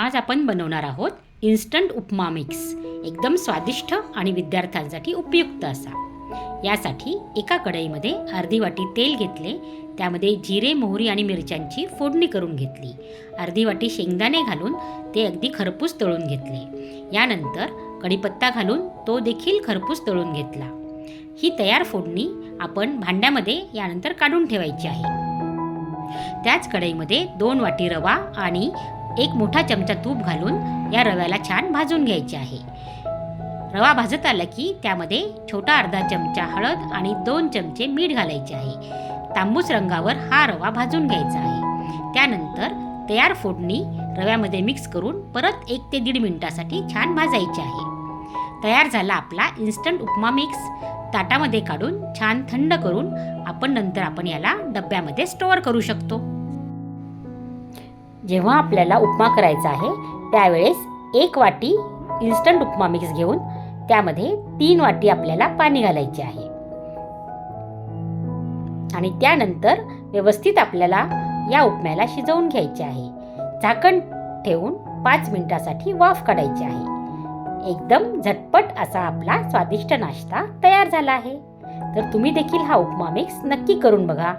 आज आपण बनवणार आहोत इन्स्टंट उपमा मिक्स एकदम स्वादिष्ट आणि विद्यार्थ्यांसाठी उपयुक्त असा. यासाठी एका कढईमध्ये अर्धी वाटी तेल घेतले त्यामध्ये जिरे मोहरी आणि मिरच्यांची फोडणी करून घेतली. अर्धी वाटी शेंगदाणे घालून ते अगदी खरपूस तळून घेतले. यानंतर कढीपत्ता घालून तो देखील खरपूस तळून घेतला. ही तयार फोडणी आपण भांड्यामध्ये यानंतर काढून ठेवायची आहे. त्याच कढईमध्ये दोन वाटी रवा आणि एक मोठा चमचा तूप घालून या रव्याला छान भाजून घ्यायचे आहे. रवा भाजत आला की त्यामध्ये छोटा अर्धा चमचा हळद आणि दोन चमचे मीठ घालायचे आहे. तांबूस रंगावर हा रवा भाजून घ्यायचा आहे. त्यानंतर तयार फोडणी रव्यामध्ये मिक्स करून परत एक ते दीड मिनिटासाठी छान भाजायची आहे. तयार झाला आपला इन्स्टंट उपमा मिक्स ताटामध्ये काढून छान थंड करून आपण नंतर आपण याला डब्यामध्ये स्टोअर करू शकतो. जेव्हा आपल्याला उपमा करायचा आहे त्यावेळेस एक वाटी इन्स्टंट उपमा मिक्स घेऊन त्यामध्ये तीन वाटी आपल्याला पाणी घालायचे आहे. आणि त्यानंतर व्यवस्थित आपल्याला या उपम्याला शिजवून घ्यायचे आहे. झाकण ठेवून पाच मिनिटासाठी वाफ काढायची आहे. एकदम झटपट असा आपला स्वादिष्ट नाश्ता तयार झाला आहे. तर तुम्ही देखील हा उपमा मिक्स नक्की करून बघा.